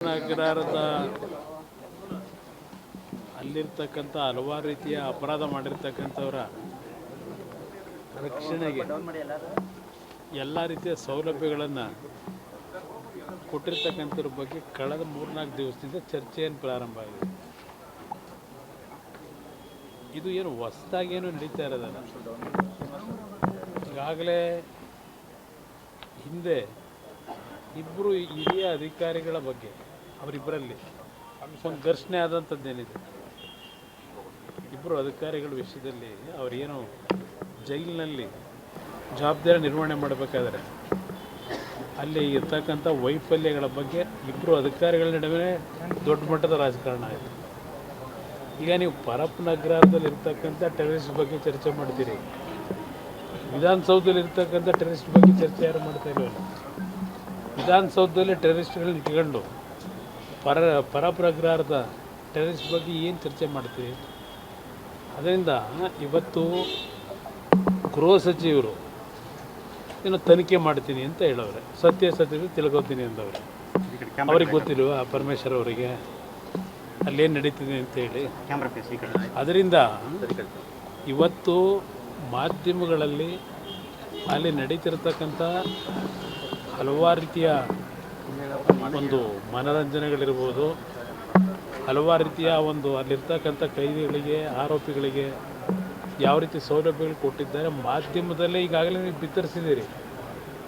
ನಗರದ ಅಲ್ಲಿರ್ತಕ್ಕಂಥ ಹಲವಾರು ರೀತಿಯ ಅಪರಾಧ ಮಾಡಿರ್ತಕ್ಕಂಥವರ ರಕ್ಷಣೆಗೆ ಎಲ್ಲ ರೀತಿಯ ಸೌಲಭ್ಯಗಳನ್ನು ಕೊಟ್ಟಿರ್ತಕ್ಕಂಥವ್ರ ಬಗ್ಗೆ ಕಳೆದ ಮೂರ್ನಾಲ್ಕು ದಿವಸದಿಂದ ಚರ್ಚೆಯನ್ನು ಪ್ರಾರಂಭ ಆಗಿದೆ. ಇದು ಏನು ಹೊಸ್ದಾಗೇನು ನಡೀತಾ ಇರೋದಲ್ಲ? ಈಗಾಗಲೇ ಹಿಂದೆ ಇಬ್ಬರು ಹಿರಿಯ ಅಧಿಕಾರಿಗಳ ಬಗ್ಗೆ, ಅವರಿಬ್ಬರಲ್ಲಿ ಒಂದು ಘರ್ಷಣೆ ಆದಂಥದ್ದೇನಿದೆ ಇಬ್ಬರು ಅಧಿಕಾರಿಗಳ ವಿಷಯದಲ್ಲಿ ಅವರೇನು ಜೈಲಿನಲ್ಲಿ ಜವಾಬ್ದಾರಿ ನಿರ್ವಹಣೆ ಮಾಡಬೇಕಾದ್ರೆ, ಅಲ್ಲಿ ಇರ್ತಕ್ಕಂಥ ವೈಫಲ್ಯಗಳ ಬಗ್ಗೆ ಇಬ್ಬರು ಅಧಿಕಾರಿಗಳ ನಡುವೆ ದೊಡ್ಡ ಮಟ್ಟದ ರಾಜಕಾರಣ ಆಯಿತು. ಈಗ ನೀವು ಪರಪ್ ನಗರದಲ್ಲಿ ಇರ್ತಕ್ಕಂಥ ಟೆರರಿಸ್ಟ್ ಬಗ್ಗೆ ಚರ್ಚೆ ಮಾಡ್ತೀರಿ. ವಿಧಾನಸೌಧದಲ್ಲಿ ಇರ್ತಕ್ಕಂಥ ಟೆರರಿಸ್ಟ್ ಬಗ್ಗೆ ಚರ್ಚೆ ಯಾರು ಮಾಡ್ತಾ ವಿಧಾನಸೌಧದಲ್ಲಿ ಟೆರರಿಸ್ಟ್ಗಳನ್ನ ಇಟ್ಕೊಂಡು ಪರ ಪರಪ್ರಗ್ರಹದ ಟೆರರಿಸ್ಟ್ ಬಗ್ಗೆ ಏನು ಚರ್ಚೆ ಮಾಡ್ತೀವಿ ಅದರಿಂದ ಇವತ್ತು ಗೃಹ ಸಚಿವರು ಏನು ತನಿಖೆ ಮಾಡ್ತೀನಿ ಅಂತ ಹೇಳವ್ರೆ. ಸತ್ಯ ತಿಳ್ಕೊತೀನಿ ಅಂದವ್ರೆ. ಅವ್ರಿಗೆ ಗೊತ್ತಿಲ್ವ ಪರಮೇಶ್ವರ್ ಅವರಿಗೆ? ಅಲ್ಲೇನು ನಡೀತಿದೆ ಅಂತ ಹೇಳಿ. ಕ್ಯಾಮ್ರಾ ಫೇಸ್ ಈ ಅದರಿಂದ ಇವತ್ತು ಮಾಧ್ಯಮಗಳಲ್ಲಿ ಅಲ್ಲಿ ನಡೀತಿರ್ತಕ್ಕಂಥ ಹಲವಾರು ರೀತಿಯ ಒಂದು ಮನೋರಂಜನೆಗಳಿರ್ಬೋದು. ಹಲವಾರು ರೀತಿಯ ಒಂದು ಅಲ್ಲಿರ್ತಕ್ಕಂಥ ಕೈದಿಗಳಿಗೆ, ಆರೋಪಿಗಳಿಗೆ ಯಾವ ರೀತಿ ಸೌಲಭ್ಯಗಳು ಕೊಟ್ಟಿದ್ದಾರೆ, ಮಾಧ್ಯಮದಲ್ಲೇ ಈಗಾಗಲೇ ನೀವು ಬಿತ್ತರಿಸಿದ್ದೀರಿ.